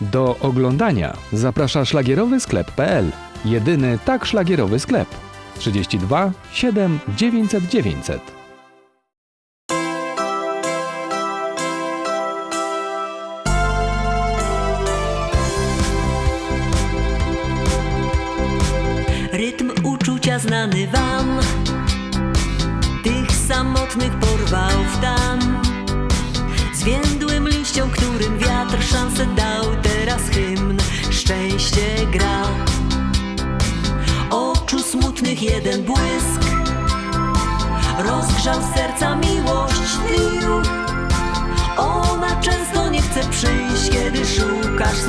Do oglądania zaprasza szlagierowy sklep.pl. Jedyny tak szlagierowy sklep. 32 7 900 900. Rytm uczucia znany wam Tych samotnych porwał w tam Zwiędłym liściom, którym wiatr szansę dał jeden błysk. Rozgrzał serca miłość Ona często nie chce przyjść Kiedy szukasz z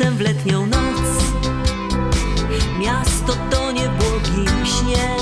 księżycem w letnią noc. Miasto tonie w błogim śnie